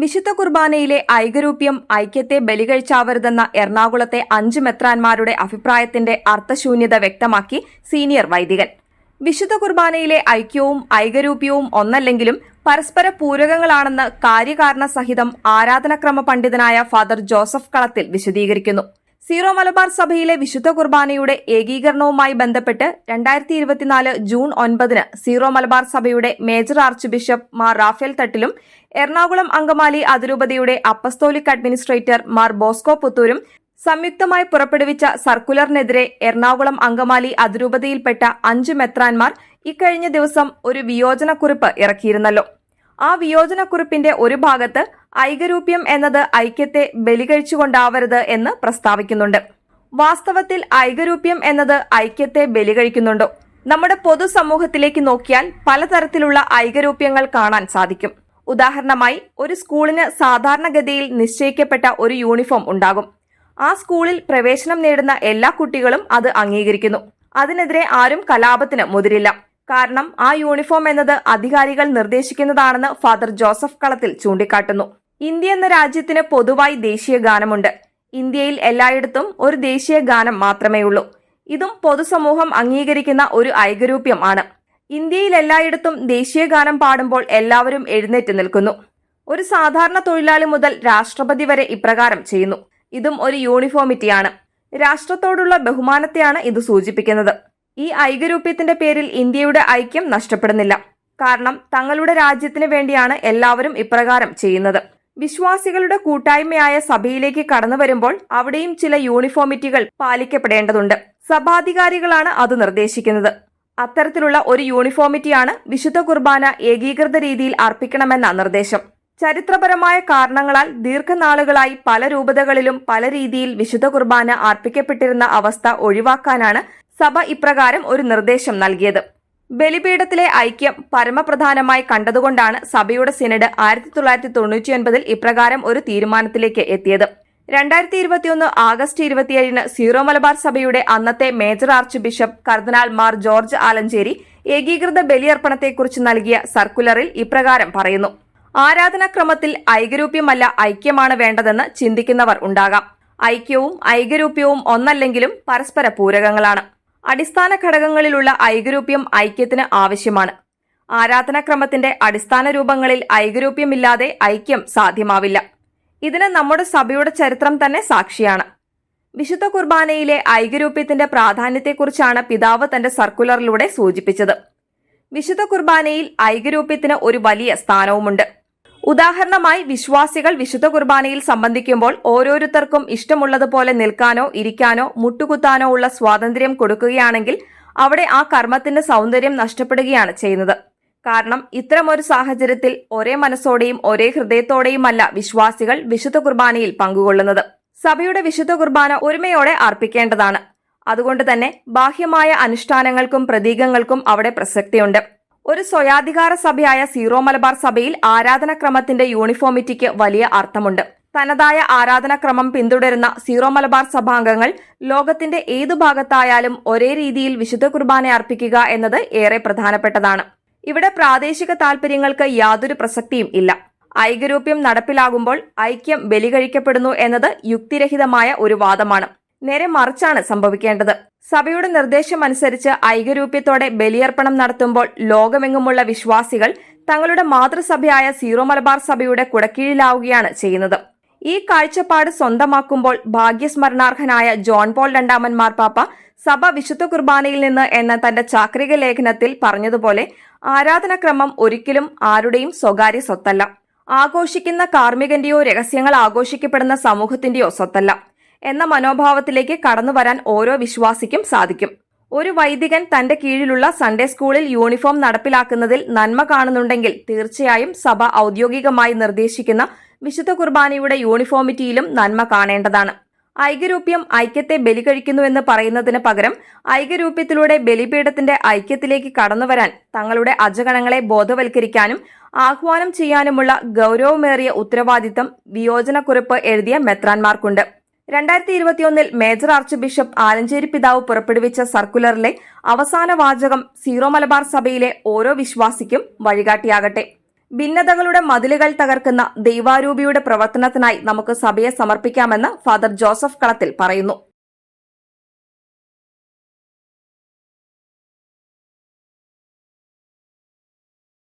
വിശുദ്ധ കുർബാനയിലെ ഐകരൂപ്യം ഐക്യത്തെ ബലികഴിച്ചാവരുതെന്ന എറണാകുളത്തെ അഞ്ച് മെത്രാന്മാരുടെ അഭിപ്രായത്തിന്റെ അർത്ഥശൂന്യത വ്യക്തമാക്കി സീനിയർ വൈദികൻ. വിശുദ്ധ കുർബാനയിലെ ഐക്യവും ഐകരൂപ്യവും ഒന്നല്ലെങ്കിലും പരസ്പര പൂരകങ്ങളാണെന്ന് കാര്യകാരണ സഹിതം ആരാധനക്രമ പണ്ഡിതനായ ഫാദർ ജോസഫ് കളത്തിൽ വിശദീകരിക്കുന്നു. സീറോ മലബാർ സഭയിലെ വിശുദ്ധ കുർബാനയുടെ ഏകീകരണവുമായി ബന്ധപ്പെട്ട് രണ്ടായിരത്തി ഇരുപത്തിനാല് ജൂൺ ഒൻപതിന് സീറോ മലബാർ സഭയുടെ major archbishop Mar Rafale തട്ടിലും എറണാകുളം അങ്കമാലി അതിരൂപതയുടെ അപ്പസ്തോലിക് അഡ്മിനിസ്ട്രേറ്റർ മാർ ബോസ്കോ പുത്തൂരും സംയുക്തമായി പുറപ്പെടുവിച്ച സർക്കുലറിനെതിരെ എറണാകുളം അങ്കമാലി അതിരൂപതയിൽപ്പെട്ട അഞ്ച് മെത്രാൻമാർ ഇക്കഴിഞ്ഞ ദിവസം ഒരു വിയോജനക്കുറിപ്പ് ഇറക്കിയിരുന്നല്ലോ. ആ വിയോജനക്കുറിപ്പിന്റെ ഒരു ഭാഗത്ത് ഐകരൂപ്യം എന്നത് ഐക്യത്തെ ബലികഴിച്ചുകൊണ്ടാവരുത് എന്ന് പ്രസ്താവിക്കുന്നുണ്ട്. വാസ്തവത്തിൽ ഐകരൂപ്യം എന്നത് ഐക്യത്തെ ബലികഴിക്കുന്നുണ്ടോ? നമ്മുടെ പൊതുസമൂഹത്തിലേക്ക് നോക്കിയാൽ പലതരത്തിലുള്ള ഐകരൂപ്യങ്ങൾ കാണാൻ സാധിക്കും. ഉദാഹരണമായി ഒരു സ്കൂളിന് സാധാരണഗതിയിൽ നിശ്ചയിക്കപ്പെട്ട ഒരു യൂണിഫോം ഉണ്ടാകും. ആ സ്കൂളിൽ പ്രവേശനം നേടുന്ന എല്ലാ കുട്ടികളും അത് അംഗീകരിക്കുന്നു. അതിനെതിരെ ആരും കലാപത്തിന് മുതിരില്ല. കാരണം ആ യൂണിഫോം എന്നത് അധികാരികൾ നിർദ്ദേശിക്കുന്നതാണെന്ന് ഫാദർ ജോസഫ് കളത്തിൽ ചൂണ്ടിക്കാട്ടുന്നു. ഇന്ത്യ എന്ന രാജ്യത്തിന് പൊതുവായി ദേശീയ ഗാനമുണ്ട്. ഇന്ത്യയിൽ എല്ലായിടത്തും ഒരു ദേശീയ ഗാനം മാത്രമേ ഉള്ളൂ ഇതും പൊതുസമൂഹം അംഗീകരിക്കുന്ന ഒരു ഐകരൂപ്യം ആണ്. ഇന്ത്യയിൽ എല്ലായിടത്തും ദേശീയഗാനം പാടുമ്പോൾ എല്ലാവരും എഴുന്നേറ്റ് നിൽക്കുന്നു. ഒരു സാധാരണ തൊഴിലാളി മുതൽ രാഷ്ട്രപതി വരെ ഇപ്രകാരം ചെയ്യുന്നു. ഇതും ഒരു യൂണിഫോമിറ്റിയാണ്. രാഷ്ട്രത്തോടുള്ള ബഹുമാനത്തെയാണ് ഇത് സൂചിപ്പിക്കുന്നത്. ഈ ഐകരൂപ്യത്തിന്റെ പേരിൽ ഇന്ത്യയുടെ ഐക്യം നഷ്ടപ്പെടുന്നില്ല. കാരണം തങ്ങളുടെ രാജ്യത്തിന് വേണ്ടിയാണ് എല്ലാവരും ഇപ്രകാരം ചെയ്യുന്നത്. വിശ്വാസികളുടെ കൂട്ടായ്മയായ സഭയിലേക്ക് കടന്നു വരുമ്പോൾ അവിടെയും ചില യൂണിഫോമിറ്റികൾ പാലിക്കപ്പെടേണ്ടതുണ്ട്. സഭാധികാരികളാണ് അത് നിർദ്ദേശിക്കുന്നത്. അത്തരത്തിലുള്ള ഒരു യൂണിഫോമിറ്റിയാണ് വിശുദ്ധ കുർബാന ഏകീകൃത രീതിയിൽ അർപ്പിക്കണമെന്ന നിർദ്ദേശം. ചരിത്രപരമായ കാരണങ്ങളാൽ ദീർഘനാളുകളായി പല രൂപതകളിലും പല രീതിയിൽ വിശുദ്ധ കുർബാന അർപ്പിക്കപ്പെട്ടിരുന്ന അവസ്ഥ ഒഴിവാക്കാനാണ് സഭ ഇപ്രകാരം ഒരു നിർദ്ദേശം നൽകിയത്. ബലിപീഠത്തിലെ ഐക്യം പരമപ്രധാനമായി കണ്ടതുകൊണ്ടാണ് സഭയുടെ സിനഡ് ആയിരത്തി തൊള്ളായിരത്തി തൊണ്ണൂറ്റിയൊൻപതിൽ ഇപ്രകാരം ഒരു തീരുമാനത്തിലേക്ക് എത്തിയത്. രണ്ടായിരത്തി ഇരുപത്തിയൊന്ന് ആഗസ്റ്റ് ഇരുപത്തിയേഴിന് സീറോ മലബാർ സഭയുടെ അന്നത്തെ major archbishop cardinal Mar George Alencherry ഏകീകൃത ബലിയർപ്പണത്തെക്കുറിച്ച് നൽകിയ സർക്കുലറിൽ ഇപ്രകാരം പറയുന്നു. ആരാധനാക്രമത്തിൽ ഐകരൂപ്യമല്ല ഐക്യമാണ് വേണ്ടതെന്ന് ചിന്തിക്കുന്നവർ ഉണ്ടാകാം. ഐക്യവും ഐകരൂപ്യവും ഒന്നല്ലെങ്കിലും പരസ്പര പൂരകങ്ങളാണ്. അടിസ്ഥാന ഘടകങ്ങളിലുള്ള ഐകരൂപ്യം ഐക്യത്തിന് ആവശ്യമാണ്. ആരാധനാക്രമത്തിന്റെ അടിസ്ഥാന രൂപങ്ങളിൽ ഐകരൂപ്യമില്ലാതെ ഐക്യം സാധ്യമാവില്ല. ഇതിന് നമ്മുടെ സഭയുടെ ചരിത്രം തന്നെ സാക്ഷിയാണ്. വിശുദ്ധ കുർബാനയിലെ ഐകരൂപ്യത്തിന്റെ പ്രാധാന്യത്തെക്കുറിച്ചാണ് പിതാവ് തന്റെ സർക്കുലറിലൂടെ സൂചിപ്പിച്ചത്. വിശുദ്ധ കുർബാനയിൽ ഐകരൂപ്യത്തിന് ഒരു വലിയ സ്ഥാനവുമുണ്ട്. ഉദാഹരണമായി വിശ്വാസികൾ വിശുദ്ധ കുർബാനയിൽ സംബന്ധിക്കുമ്പോൾ ഓരോരുത്തർക്കും ഇഷ്ടമുള്ളതുപോലെ നിൽക്കാനോ ഇരിക്കാനോ മുട്ടുകുത്താനോ ഉള്ള സ്വാതന്ത്ര്യം കൊടുക്കുകയാണെങ്കിൽ അവിടെ ആ കർമ്മത്തിന്റെ സൗന്ദര്യം നഷ്ടപ്പെടുകയാണ് ചെയ്യുന്നത്. കാരണം ഇത്തരമൊരു സാഹചര്യത്തിൽ ഒരേ മനസ്സോടെയും ഒരേ ഹൃദയത്തോടെയുമല്ല വിശ്വാസികൾ വിശുദ്ധ കുർബാനയിൽ പങ്കുകൊള്ളുന്നത്. സഭയുടെ വിശുദ്ധ കുർബാന ഒരുമയോടെ അർപ്പിക്കേണ്ടതാണ്. അതുകൊണ്ട് തന്നെ ബാഹ്യമായ അനുഷ്ഠാനങ്ങൾക്കും പ്രതീകങ്ങൾക്കും അവിടെ പ്രസക്തിയുണ്ട്. ഒരു സ്വയാധികാര സഭയായ സീറോ മലബാർ സഭയിൽ ആരാധനാക്രമത്തിന്റെ യൂണിഫോമിറ്റിക്ക് വലിയ അർത്ഥമുണ്ട്. തനതായ ആരാധനാക്രമം പിന്തുടരുന്ന സീറോ മലബാർ സഭാംഗങ്ങൾ ലോകത്തിന്റെ ഏതു ഭാഗത്തായാലും ഒരേ രീതിയിൽ വിശുദ്ധ കുർബാന അർപ്പിക്കുക എന്നത് ഏറെ പ്രധാനപ്പെട്ടതാണ്. ഇവിടെ പ്രാദേശിക താൽപര്യങ്ങൾക്ക് യാതൊരു പ്രസക്തിയും ഇല്ല. ഐകരൂപ്യം നടപ്പിലാകുമ്പോൾ ഐക്യം ബലികഴിക്കപ്പെടുന്നു എന്നത് യുക്തിരഹിതമായ ഒരു വാദമാണ്. നേരെ മറിച്ചാണ് സംഭവിക്കേണ്ടത്. സഭയുടെ നിർദ്ദേശമനുസരിച്ച് ഐകരൂപ്യത്തോടെ ബലിയർപ്പണം നടത്തുമ്പോൾ ലോകമെങ്ങുമുള്ള വിശ്വാസികൾ തങ്ങളുടെ മാതൃസഭയായ സീറോ മലബാർ സഭയുടെ കുടക്കീഴിലാവുകയാണ് ചെയ്യുന്നത്. ഈ കാഴ്ചപ്പാട് സ്വന്തമാക്കുമ്പോൾ ഭാഗ്യസ്മരണാർഹനായ ജോൺ പോൾ രണ്ടാമൻ മാർപ്പാപ്പ സഭ വിശുദ്ധ കുർബാനയിൽ നിന്ന് എന്ന തന്റെ ചാക്രിക ലേഖനത്തിൽ പറഞ്ഞതുപോലെ ആരാധനക്രമം ഒരിക്കലും ആരുടെയും സ്വകാര്യ സ്വത്തല്ല. ആഘോഷിക്കുന്ന കാർമ്മികന്റെയോ രഹസ്യങ്ങൾ ആഘോഷിക്കപ്പെടുന്ന സമൂഹത്തിന്റെയോ സ്വത്തല്ല. എന്ന മനോഭാവത്തിലേക്ക് കടന്നു വരാൻ ഓരോ വിശ്വാസിക്കും സാധിക്കും. ഒരു വൈദികൻ തന്റെ കീഴിലുള്ള സൺഡേ സ്കൂളിൽ യൂണിഫോം നടപ്പിലാക്കുന്നതിൽ നന്മ കാണുന്നുണ്ടെങ്കിൽ തീർച്ചയായും സഭ ഔദ്യോഗികമായി നിർദ്ദേശിക്കുന്ന വിശുദ്ധ കുർബാനയുടെ യൂണിഫോമിറ്റിയിലും നന്മ കാണേണ്ടതാണ്. ഐക്യരൂപ്യം ഐക്യത്തെ ബലി കഴിക്കുന്നുവെന്ന് പറയുന്നതിന് പകരം ഐകരൂപ്യത്തിലൂടെ ബലിപീഠത്തിന്റെ ഐക്യത്തിലേക്ക് കടന്നുവരാൻ തങ്ങളുടെ അജഗണങ്ങളെ ബോധവൽക്കരിക്കാനും ആഹ്വാനം ചെയ്യാനുമുള്ള ഗൗരവമേറിയ ഉത്തരവാദിത്തം വിയോജനക്കുറിപ്പ് എഴുതിയ മെത്രാൻമാർക്കുണ്ട് രണ്ടായിരത്തി ഇരുപത്തിയൊന്നിൽ മേജർ ആർച്ച് ബിഷപ്പ് ആലഞ്ചേരി പിതാവ് പുറപ്പെടുവിച്ച സർക്കുലറിലെ അവസാന വാചകം സീറോ മലബാർ സഭയിലെ ഓരോ വിശ്വാസിക്കും വഴികാട്ടിയാകട്ടെ. ഭിന്നതകളുടെ മതിലുകൾ തകർക്കുന്ന ദൈവാരൂപിയുടെ പ്രവർത്തനത്തിനായി നമുക്ക് സഭയെ സമർപ്പിക്കാമെന്ന് ഫാദർ ജോസഫ് കളത്തിൽ പറയുന്നു